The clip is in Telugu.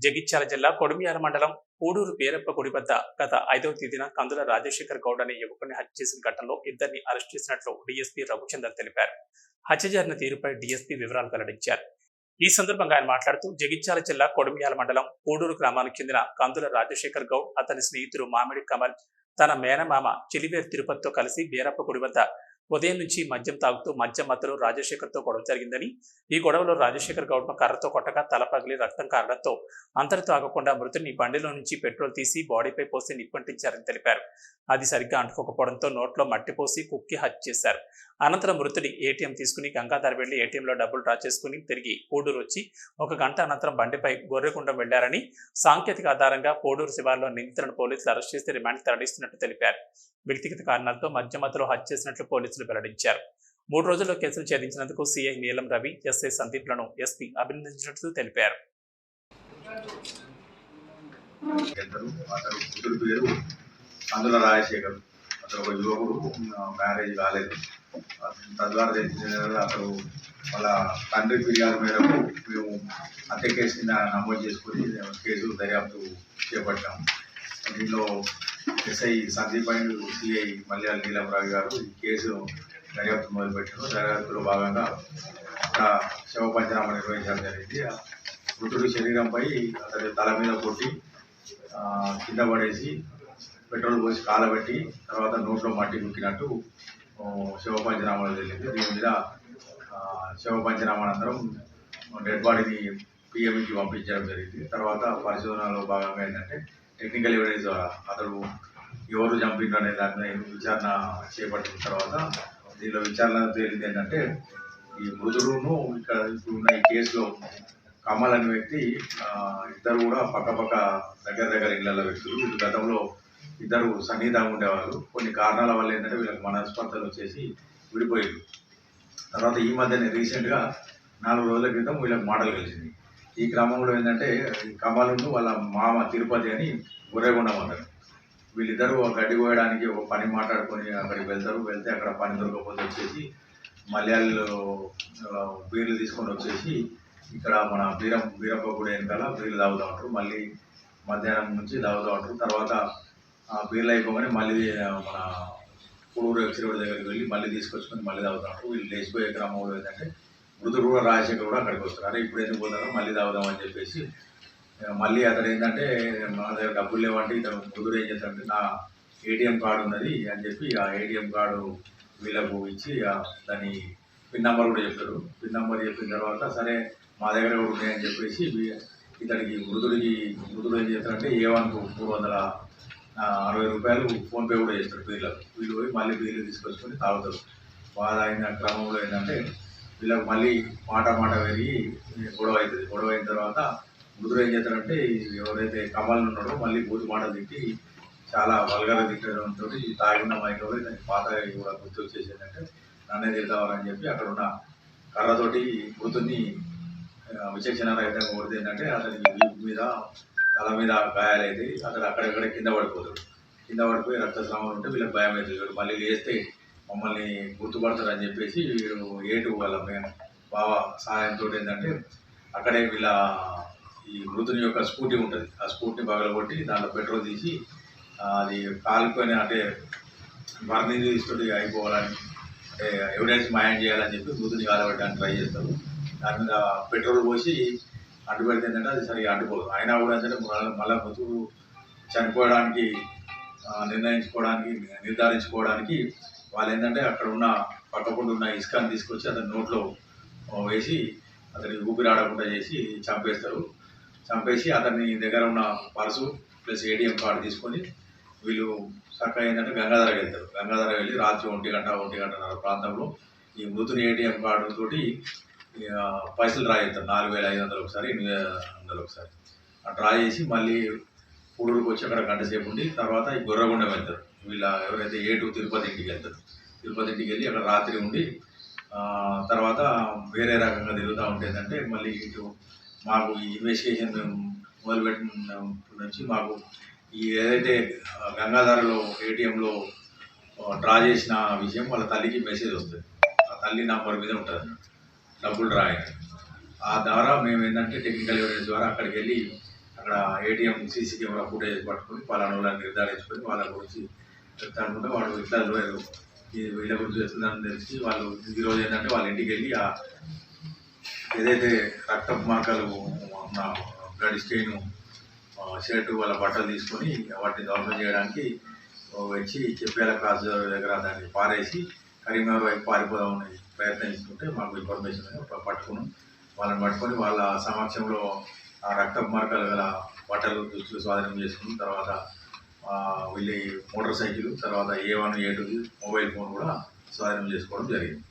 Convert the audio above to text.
జగిత్యాల జిల్లా కొడిమియాల మండలం పూడూరు పేరప్ప గుడి వద్ద గత ఐదవ తేదీన కందుల రాజశేఖర్ గౌడ్ అనే యువకుని హత్య చేసిన ఘటనలో ఇద్దరిని అరెస్ట్ చేసినట్లు డీఎస్పీ రఘుచందర్ తెలిపారు. హత్య జరిగిన తీరుపై డీఎస్పీ వివరాలు వెల్లడించారు. ఈ సందర్భంగా ఆయన మాట్లాడుతూ జగిత్యాల జిల్లా కొడుమియాల మండలం పూడూరు గ్రామానికి చెందిన కందుల రాజశేఖర్ గౌడ్ అతని స్నేహితుడు మామిడి కమల్ తన మేనమామ చిలివేరు తిరుపతితో కలిసి బీరప్ప గుడి వద్ద ఉదయం నుంచి మద్యం తాగుతూ మద్యం మధ్యలో రాజశేఖర్తో గొడవ జరిగిందని ఈ గొడవలో రాజశేఖర్ గౌడ్ను కర్రతో కొట్టగా తల పగిలి రక్తం కారడంతో అంతటితో ఆగకుండా మృతుని బండిలో నుంచి పెట్రోల్ తీసి బాడీపై పోసి నిప్పంటించారని తెలిపారు. అది సరిగ్గా అంటుకోకపోవడంతో నోట్లో మట్టి పోసి కుక్కి హత్య చేశారు. అనంతరం మృతుడి ఏటీఎం తీసుకుని గంగాధర్ వెళ్ళి ఏటీఎంలో డబ్బులు డ్రా చేసుకుని తిరిగి పోడూరు వచ్చి ఒక గంట అనంతరం బండిపై గొర్రెకుండం వెళ్ళారని సాంకేతిక ఆధారంగా పోడూరు శివార్లో నిందితులను పోలీసులు అరెస్ట్ చేసి రిమాండ్ తరలిస్తున్నట్టు తెలిపారు. వ్యక్తిగత కారణాలతో మధ్య మధ్యలో హత్య చేసినట్లు పోలీసులు వెల్లడించారు. మూడు రోజుల్లో కేసులు ఛేదించినందుకు సీఐ నీలం రవి ఎస్ఐ సందీప్లను ఎస్పీ అభినందించినట్లు తెలిపారు. అందులో రాజశేఖర్ అతను ఒక యువకుడు మ్యారేజ్ కాలేదు. తద్వారా తెలిసిన అతను వాళ్ళ తండ్రి ఫిర్యాదు మేరకు మేము హత్య కేసు కింద నమోదు చేసుకుని కేసు దర్యాప్తు చేపట్టాం. దీనిలో SI Sandeep and CI Malyala Neelamrao గారు ఈ కేసు దర్యాప్తు మొదలుపెట్టారు. దర్యాప్తులో భాగంగా ఒక శవ పంచనామా నిర్వహించడం జరిగింది. మృతుడి శరీరంపై అతని తల మీద కొట్టి కింద పడేసి పెట్రోల్ పోసి కాలబెట్టి తర్వాత నోట్లో మట్టి ముక్కినట్టు శివ పంచనామాలు జరిగింది దీని మీద శివ శవ పంచనామా అనంతరం డెడ్ బాడీని పిఎంకి పంపించడం జరిగింది. తర్వాత పరిశోధనలో భాగంగా ఏంటంటే టెక్నికల్ ఎవిడెన్స్ ద్వారా అతడు ఎవరు చంపిండు అనే దాని విచారణ చేపట్టిన తర్వాత దీనిలో విచారణ తేలింది ఏంటంటే ఈ మృదుడును ఇక్కడ ఇప్పుడు ఉన్న ఈ కేసులో కమల్ అనే వ్యక్తి ఇద్దరు కూడా పక్క పక్క దగ్గర దగ్గర ఇళ్ళ వ్యక్తులు. గతంలో ఇద్దరు సన్నిహితంగా ఉండేవాళ్ళు కొన్ని కారణాల వల్ల ఏంటంటే వీళ్ళకి మనస్పర్ధలు వచ్చేసి విడిపోయారు. తర్వాత ఈ మధ్యనే రీసెంట్గా నాలుగు రోజుల క్రితం వీళ్ళకి మాటలు కలిసింది. ఈ క్రమంలో ఏంటంటే ఈ కమలును వాళ్ళ మామ తిరుపతి అని గుర్రెగొండం అంటారు వీళ్ళిద్దరూ ఒక గడ్డి కోయడానికి ఒక పని మాట్లాడుకొని అక్కడికి వెళ్తారు. వెళ్తే అక్కడ పని దొరకకపోతే వచ్చేసి మలయాళంలో బీర్లు తీసుకొని వచ్చేసి ఇక్కడ మన బీరం బీరప్ప గుడి వెనకాల బీర్లు తాగుతూ ఉంటారు. మళ్ళీ మధ్యాహ్నం నుంచి తాగుతూ ఉంటారు. తర్వాత బీర్లు అయిపోగానే మళ్ళీ మన పూడూరు ఎక్సిరోడ్ దగ్గరికి వెళ్ళి మళ్ళీ తీసుకొచ్చుకొని మళ్ళీ తాగుతూ. వీళ్ళు లేచిపోయే క్రమంలో ఏంటంటే మృతుడు కూడా రాజశేఖర్ కూడా అక్కడికి వస్తారు అరే ఇప్పుడు ఎందుకు పోతారో మళ్ళీ తాగుదామని చెప్పేసి మళ్ళీ అతడు ఏంటంటే మన దగ్గర డబ్బులు లేవంటే ఇతను మృదుడు ఏం చేస్తాడంటే నా ఏటీఎం కార్డు ఉన్నది అని చెప్పి ఆ ఏటీఎం కార్డు వీళ్ళకు ఇచ్చి దాని పిన్ నెంబర్ కూడా చెప్తారు. పిన్ నెంబర్ చెప్పిన తర్వాత సరే మా దగ్గర కూడా ఉన్నాయని చెప్పేసి ఇతనికి మృదుడికి మృదుడు ఏం చేస్తారంటే ఏ వన్కు మూడు వందల అరవై రూపాయలు ఫోన్పే కూడా చేస్తారు వీళ్ళకు. వీళ్ళు పోయి మళ్ళీ వీళ్ళు తీసుకొచ్చుకొని తాగుతారు. బాధ అయిన క్రమంలో ఏంటంటే వీళ్ళకి మళ్ళీ మాట మాట పెరిగి గొడవ అవుతుంది. గొడవ అయిన తర్వాత ముదురు ఏం చేస్తారంటే ఎవరైతే కమల్ ఉన్నాడో మళ్ళీ బూతి మాట తిట్టి చాలా వల్గర తిట్టడంతో తాగిన మైండ్ దానికి పాత కూడా గుర్తు వచ్చేసి ఏంటంటే నన్నే తిడతామని చెప్పి అక్కడ ఉన్న కర్రతోటి మృతుని విచక్షణ రహితంగా కొడితే ఏంటంటే అతని మీద తల మీద గాయాలైతే అతను అక్కడక్కడ కింద పడిపోతాడు. కింద పడిపోయి రక్తస్రావం ఉంటే వీళ్ళకి భయం అవుతుంది మళ్ళీ లేస్తే మమ్మల్ని గుర్తుపడతారని చెప్పేసి వీళ్ళు ఏటు వాళ్ళ బావ సహాయంతో ఏంటంటే అక్కడే వీళ్ళ ఈ మృతుని యొక్క స్కూటీ ఉంటుంది. ఆ స్కూటీని పగలగొట్టి దాంట్లో పెట్రోల్ తీసి అది కాలిపోయిన అంటే వర్ణింగ్ తీసుకొని అయిపోవాలని అంటే ఎవిడెన్స్ మాయం చేయాలని చెప్పి మృతుని కాలబెట్టడానికి ట్రై చేస్తారు. దాని మీద పెట్రోల్ పోసి అడ్డుపెడితే ఏంటంటే అది సరిగా అడ్డుకోదు అయినా కూడా ఏంటంటే మళ్ళీ మళ్ళీ మృతుడు చనిపోవడానికి నిర్ణయించుకోవడానికి నిర్ధారించుకోవడానికి వాళ్ళు ఏంటంటే అక్కడ ఉన్న పక్కకుండా ఉన్న ఇసుకని తీసుకొచ్చి అతని నోట్లో వేసి అతని ఊపిరాడకుండా చేసి చంపేస్తారు. చంపేసి అతని దగ్గర ఉన్న పర్సు ప్లస్ ఏటీఎం కార్డు తీసుకొని వీళ్ళు చక్కగా ఏంటంటే గంగాధర వెళ్తారు. గంగాధర వెళ్ళి రాత్రి ఒంటి గంట ఒంటి గంటన్నర ప్రాంతంలో ఈ మృతుని ఏటీఎం కార్డు తోటి పైసలు డ్రా చేస్తారు నాలుగు వేల ఐదు వందలు ఒకసారి ఎనిమిది వేల వందలు ఒకసారి. ఆ డ్రా చేసి మళ్ళీ పూడూరుకు వచ్చి అక్కడ గంట సేపు ఉండి తర్వాత ఈ గొర్రగొండం వెళ్తారు. వీళ్ళ ఎవరైతే ఏటు తిరుపతి ఇంటికి వెళ్తారు. తిరుపతి ఇంటికి వెళ్ళి అక్కడ రాత్రి ఉండి తర్వాత వేరే రకంగా తిరుగుతూ ఉంటే మళ్ళీ ఇటు మాకు ఈ ఇన్వెస్టిగేషన్ మేము మొదలుపెట్టిన నుంచి మాకు ఈ ఏదైతే గంగాధరలో ఏటీఎంలో డ్రా చేసిన విషయం వాళ్ళ తల్లికి మెసేజ్ వస్తుంది. ఆ తల్లి నంబర్ మీద ఉంటుంది డబ్బులు డ్రా ఆ ద్వారా మేము ఏంటంటే టెక్నికల్ ఎవిడెన్స్ ద్వారా అక్కడికి వెళ్ళి అక్కడ ఏటీఎం సీసీ కెమెరా ఫుటేజ్ పట్టుకుని పలానా వాళ్ళని నిర్ధారించుకొని వాళ్ళ గురించి చెప్తానుకుంటే వాడు ఇట్లా లేదు. వీళ్ళ గురించి చేస్తుందని తెలిసి వాళ్ళు ఈరోజు రోజు ఏంటంటే వాళ్ళ ఇంటికి వెళ్ళి ఆ ఏదైతే రక్తపు మార్కలు ఉన్న బ్లడ్ స్టెయిన్ షర్టు వాళ్ళ బట్టలు తీసుకొని వాటిని దౌర్జన్యం చేయడానికి వచ్చి చెప్పేలా క్రాస్ దగ్గర దాన్ని పారేసి కరీంనగర్ వైపు పారిపోదామని ప్రయత్నిస్తుంటే మాకు ఇన్ఫర్మేషన్ పట్టుకున్నాం. వాళ్ళని పట్టుకొని వాళ్ళ సమక్షంలో ఆ మార్గాలు గల బట్టలు దుస్తులు స్వాధీనం చేసుకుని తర్వాత వెళ్ళి వీళ్ళ మోటార్ సైకిల్ తర్వాత A one A two mobile phone కూడా స్వాధీనం చేసుకోవడం జరిగింది.